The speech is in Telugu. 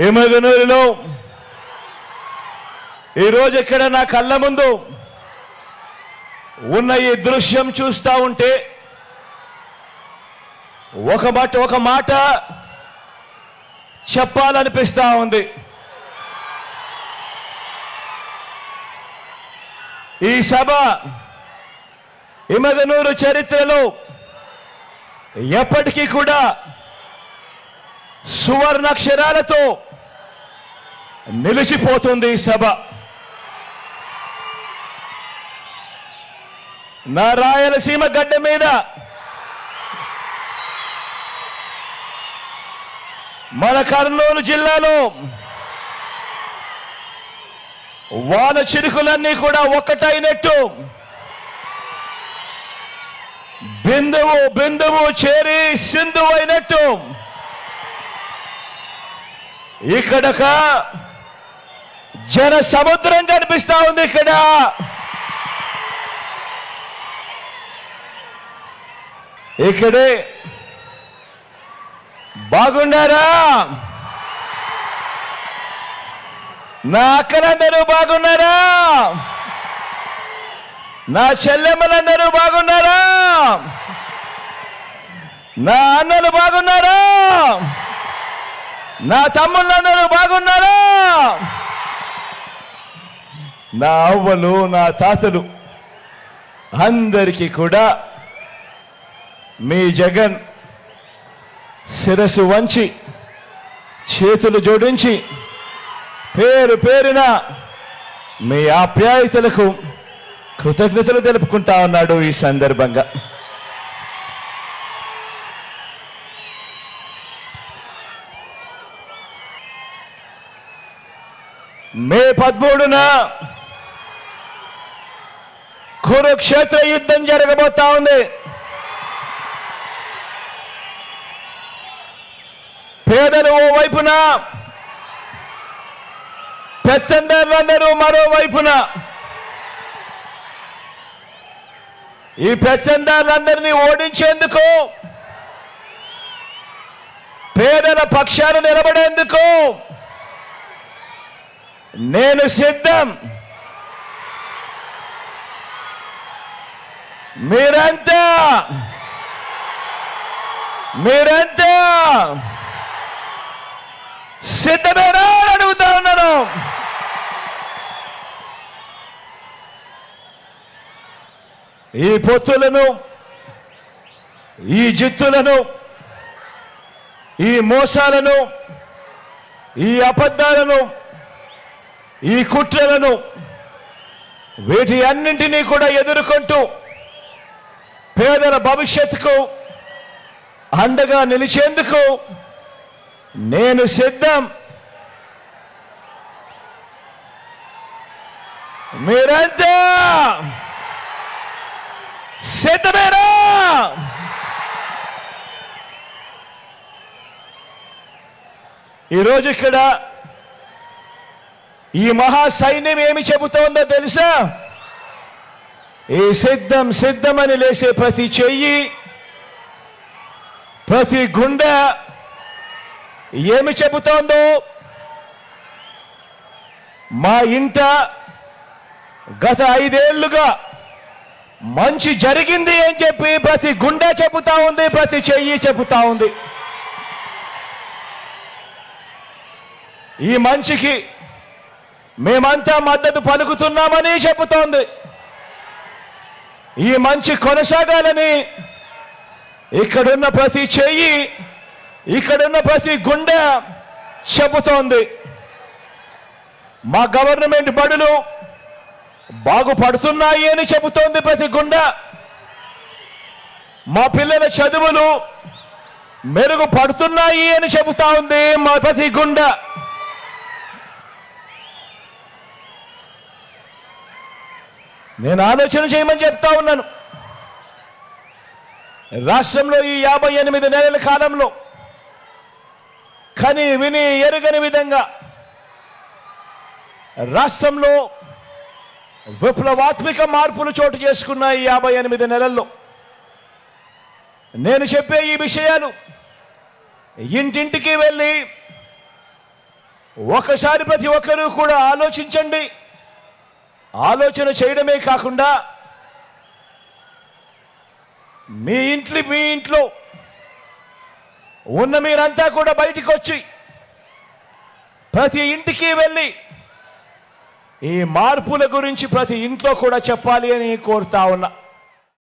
ఎమగనూరులో ఈరోజు ఇక్కడ నా కళ్ళ ముందు ఉన్న ఈ దృశ్యం చూస్తూ ఉంటే ఒక మాట ఒక మాట చెప్పాలనిపిస్తూ ఉంది. ఈ సభ ఇమగనూరు చరిత్రలో ఎప్పటికీ కూడా సువర్ణాక్షరాలతో నిలిచిపోతుంది సభ. నా రాయలసీమ గడ్డ మీద మన కర్నూలు జిల్లాలో వాన చిరుకులన్నీ కూడా ఒక్కటైనట్టు బిందువు బిందువు చేరి సింధువు అయినట్టు ఇక్కడక జన సముద్రం కనిపిస్తా ఉంది ఇక్కడ. ఇక్కడే బాగున్నారా? నా అక్కలందరూ బాగున్నారా? నా చెల్లెమ్మలందరూ బాగున్నారా? నా అన్నలు బాగున్నారా? నా తమ్ముళ్ళందరూ బాగున్నారా? నా అవ్వలు నా తాతలు అందరికీ కూడా మీ జగన్ శిరస్సు వంచి చేతులు జోడించి పేరు పేరున మీ ఆప్యాయతలకు కృతజ్ఞతలు తెలుపుకుంటా ఉన్నాడు ఈ సందర్భంగా. మే పదమూడున కురుక్షేత్ర యుద్ధం జరగబోతా ఉంది. పేదలు ఓ వైపున పెత్తందారులందరూ మరోవైపున. ఈ పెత్తందారులందరినీ ఓడించేందుకు పేదల పక్షాన నిలబడేందుకు నేను సిద్ధం. మీరంతా. మీరంతా. సిద్ధమేనా అని అడుగుతా ఉన్నాను. ఈ పొత్తులను ఈ జిత్తులను ఈ మోసాలను ఈ అబద్ధాలను ఈ కుట్రలను వీటి అన్నింటినీ కూడా ఎదుర్కొంటూ పేదల భవిష్యత్తుకు అండగా నిలిచేందుకు నేను సిద్ధం. మీరంతా సిద్ధమేనా? ఈరోజు ఇక్కడ ఈ మహా సైన్యం ఏమి చెబుతోందో తెలుసా? ఈ సిద్ధం సిద్ధమని లేసే ప్రతి చెయ్యి ప్రతి గుండె ఏమి చెబుతోందో? మా ఇంట గత ఐదేళ్ళుగా మంచి జరిగింది అని చెప్పి ప్రతి గుండె చెబుతా ఉంది ప్రతి చెయ్యి చెబుతా ఉంది. ఈ మంచికి మేమంతా మద్దతు పలుకుతున్నామని చెబుతోంది. ఈ మంచి కొనసాగాలని ఇక్కడున్న ప్రతి చెయ్యి ఇక్కడున్న ప్రతి గుండె చెబుతోంది. మా గవర్నమెంట్ బడులు బాగుపడుతున్నాయి అని చెబుతోంది ప్రతి గుండె. మా పిల్లల చదువులు మెరుగుపడుతున్నాయి అని చెబుతా ఉంది మా ప్రతి గుండె. నేను ఆలోచన చేయమని చెప్తా ఉన్నాను. రాష్ట్రంలో ఈ యాభై ఎనిమిది నెలల కాలంలో కని విని ఎరుగని విధంగా రాష్ట్రంలో విప్లవాత్మిక మార్పులు చోటు చేసుకున్న యాభై ఎనిమిది నెలల్లో. నేను చెప్పే ఈ విషయాలు ఇంటింటికి వెళ్ళి ఒకసారి ప్రతి ఒక్కరూ కూడా ఆలోచించండి. ఆలోచన చేయడమే కాకుండా మీ ఇంట్లో మీ ఇంట్లో ఉన్న మీరంతా కూడా బయటికి వచ్చి ప్రతి ఇంటికి వెళ్ళి ఈ మార్పుల గురించి ప్రతి ఇంట్లో కూడా చెప్పాలి అని కోరుతా ఉన్నా.